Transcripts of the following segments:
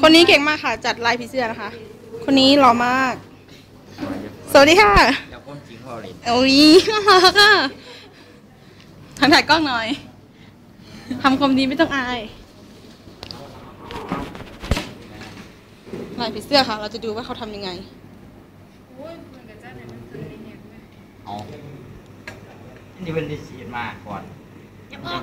คนนี้เก่งมากค่ะ จัดลายผีเสื้อนะคะ คนนี้หล่อมาก สวัสดีค่ะอย่าพ้นจริงพอเลยโอ้ยน่ารักอะทันถ่ายกล้องหน่อยทำความดีไม่ต้องอายลายผีเสื้อค่ะ เราจะดูว่าเขาทำยังไงโอ้ยมันกระจ้าไหนมันเกิดในแหกไหมเอาอันนี้เป็นดิสีมาก่อนอย่าบอก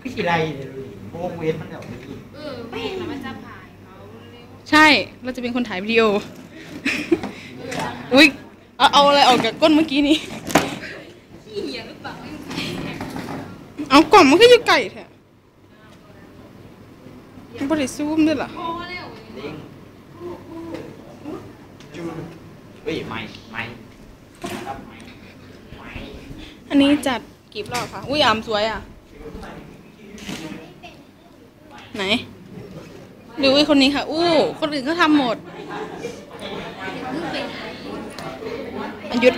คือสีไรเนี่ยดูดิ โบกเวทมันเดี๋ยวไปกินเออแม่งแล้วมันจะผ่ายเขาเร็วใช่ เราจะเป็นคนถ่ายวิดีโอ อุ้ยเอาเอาอะไรออกจากก้นเมื่อกี้นี้ ขี้เหี้ยหรือเปล่าไม่รู้เอากล่องมันก็อยู่ไก่แท้มันบริซูมด้วยเหรอพอแล้วเด้งจูนเฮ้ยไม่ไม่รับไม่ไม่อันนี้จัดกี่รอบคะ อุ้ยอามสวยอะ ไหน ดูไอ้คนนี้ค่ะ อู้ คนอื่นก็ทำหมดอันยุด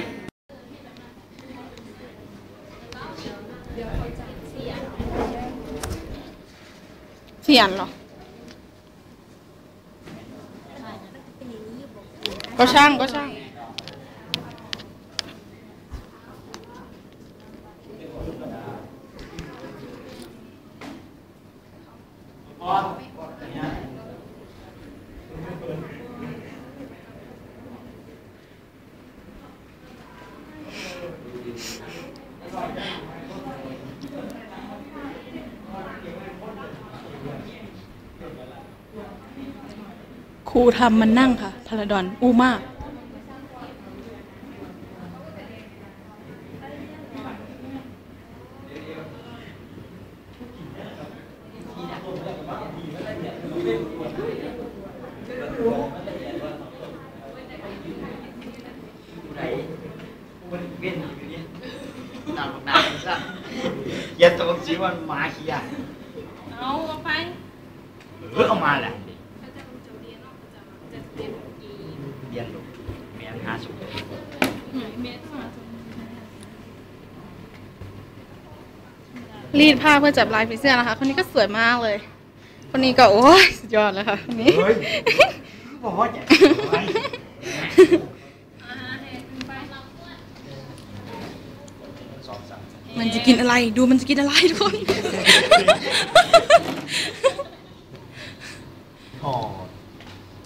เสียนเหรอ ก็ช่างก็ช่าง ครูทำมันนั่งค่ะพาราดอนอู้มากไหนมันเวียนอยู่นี่หนักหนักซะอย่าตกสีวันมาขี้อะเอาเอาไปเออเอามาแหละเขาจะเป็นเจ้าเรียนเนาะ เรียนกีเรียนหาสุขรีดผ้าเพื่อจับลายผีเสื้อนะคะ คนนี้ก็สวยมากเลย คนนี้ก็โอ้ยสุดยอดเลยค่ะคนนี้เฮ้ยบอกว่ามันจะกินอะไร ดูมันจะกินอะไรทุกคน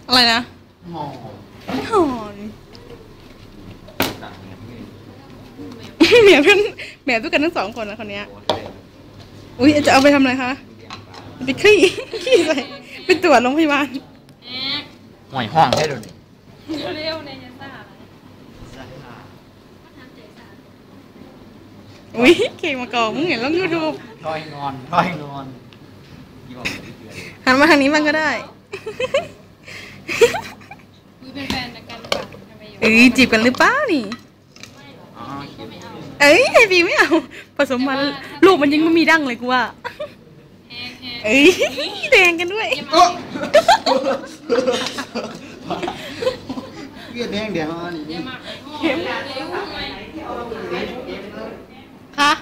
อะไรนะ ห่อหอนต่างกันนี่เหมียเพื่อนเหมียด้วยกันทั้งสองคนนะคนเนี้ยโอ้ยเลยอุ้ยจะเอาไปทำอะไรคะเรียนปลาไปคลี่คลี่ใส่ไปตรวจโรงพยาบาลแหกห่วยห้องให้ดูดิเร็วๆในยันซ่าอะไรอุ้ยเก่งมาก่อนมึงเห็นแล้วยูทูบร้อยนอนร้อยนอนยี่บอกไม่เกินหันมาทางนี้มันก็ได้ อยู่เอ้ยจีบกันหรือเปล่านี่อ๋อคิดเอ้ยไอปีไม่เอาผสมมันลูกมันยังไม่มีดั้งเลยกูว่าแหกแหกเอ้ยแดงกันด้วยอย่ามาเวียดแดงเดี๋ยวนี่อย่ามาเข็มเร็วๆหน่อยคะ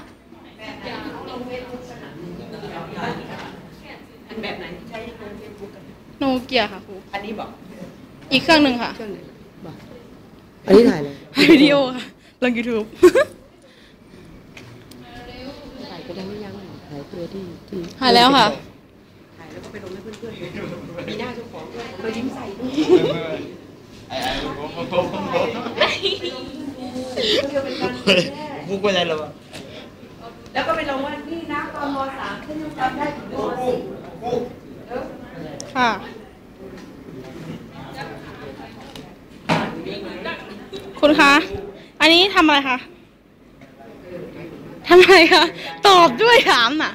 อันแบบไหนที่ใช้ลงเฟซบุ๊กกันโนเกียค่ะครูอันนี้บอกอีกเครื่องหนึ่งค่ะเครื่องไหนบ อกอันนี้ถ่ายเลยถ่ายวิดีโอค่ะลง YouTube ถ่ายไปได้หรือยังถ่ายตัวที่ที่ถ่ายแล้วค่ะ ถ่ายแล้วก็ไปลงให้เพื่อนๆมีหน้าเจ้าของด้วยเรายิ้มใส่ด้วยไอ้ไอ้ผมผมผมผมมุกไปไหนแล้ววะแล้วก็ไปลงว่านี่นะตอนมสามฉันยังจำได้ถึงมสี่ค่ะ คุณคะ อันนี้ทำอะไรคะทำอะไรคะ ตอบด้วยถามน่ะ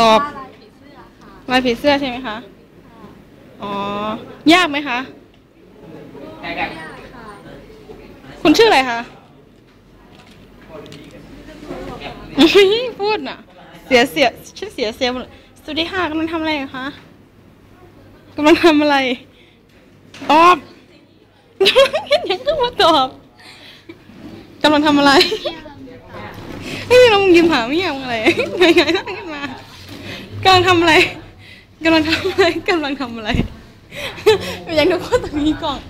ตอบลายผีเสื้อใช่ไหมคะ อ๋อ ยากไหมคะ คุณชื่ออะไรคะอุ๊ยพูดน่ะ เสียเสียชื่อเสียเสียหมดเลยสวัสดีค่ะกำลังทำอะไรอะคะกำลังทำอะไร ตอบ เห็นยังก็มาตอบกำลังทำอะไรเฮ้ยเรามึงยืมหาไม่ยังอะไรไงไงนั่งขึ้นมากำลังทำอะไรกำลังทำอะไรกำลังทำอะไรยังทุกคนตรงนี้ก่อน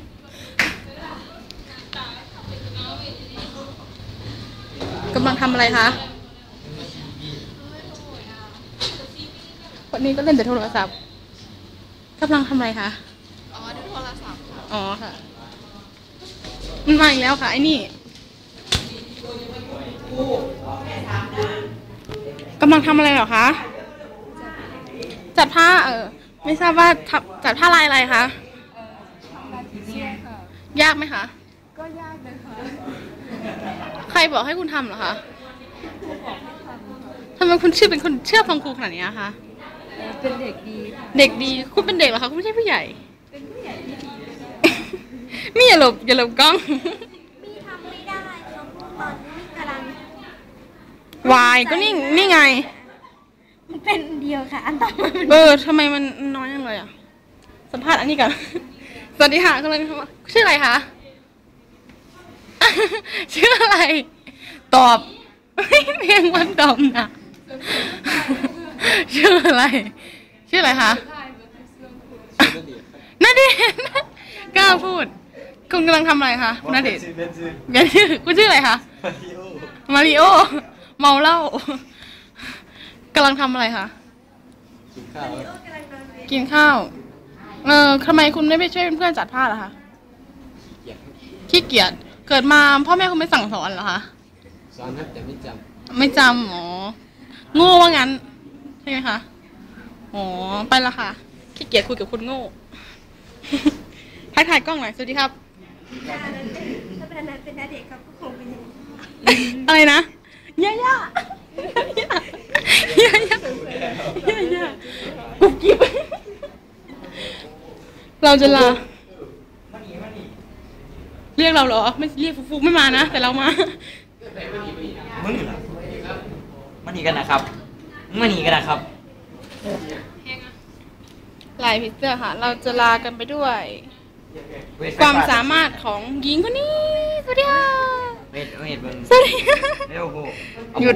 กำลังทำอะไรคะคนนี้ก็เล่นแต่โทรศัพท์กำลังทำอะไรคะ อ๋อ ดูโทรศัพท์ อ๋อค่ะ มันมาอีกแล้วค่ะไอ้นี่กำลังทำอะไรเหรอคะ จัดผ้าเออ ไม่ทราบว่าทำจัดผ้าลายอะไรคะเอ่อทำลายผีเสื้อค่ะยากไหมคะ ก็ยากนะคะใครบอกให้คุณทำเหรอคะครูบอกให้ทำค่ะทำไมคุณชื่อเป็นคนเชื่อฟังครูขนาดนี้อะคะเออเป็นเด็กดีค่ะเด็กดี คุณเป็นเด็กเหรอคะ คุณไม่ใช่ผู้ใหญ่ เป็นผู้ใหญ่ที่ดีก็ได้ มี่อย่าหลบอย่าหลบกล้อง มีทำไม่ได้เขาพูดตอนนี้กำลังวายก็นี่นี่ไง มันเป็นเดียวค่ะ อันต่อมาเออทำไมมันน้อยจังเลยอะ สัมภาษณ์อันนี้ก่อน สวัสดีค่ะกำลังทำชื่ออะไรคะ ชื่ออะไร ตอบเพียงวันตอบนะชื่ออะไร ชื่ออะไรคะนาเดชน์กล้าพูด คุณกำลังทำอะไรคะคุณนาเดชน์เป็นชื่อเปลี่ยนชื่อคุณชื่ออะไรคะมาริโอมาริโอ เมาเหล้ากำลังทำอะไรคะ กินข้าวกินข้าว เออทำไมคุณไม่ไปช่วยเพื่อนๆจัดผ้าล่ะคะ ขี้เกียจ เกิดมาพ่อแม่คุณไม่สั่งสอนเหรอคะ สอนครับแต่ไม่จไม่จำหมอโง่ว่างั้น ใช่ไหมคะอ๋อไปละค่ะ ขี้เกียจคุยกับคุณโง่ ทักทายกล้องหน่อย สวัสดีครับ ถ้าเป็นนั้นเป็นนาเด็กครับก็คงเป็นอย่างนี้อะไรนะย่าย่าย่าย่าย่าย่ากุบกิ๊บเราจะลาเรียกเราเหรอ ไม่เรียกฟุกๆไม่มานะ แต่เรามามึงอยู่หรอมันหนีกันนะครับมันหนีกันนะครับลายพิเศษค่ะ เราจะลากันไปด้วย ความสามารถของหญิงคนนี้สวัสดีค่ะเวทเวทเบิ่งสวัสดีค่ะ เร็วโหหยุด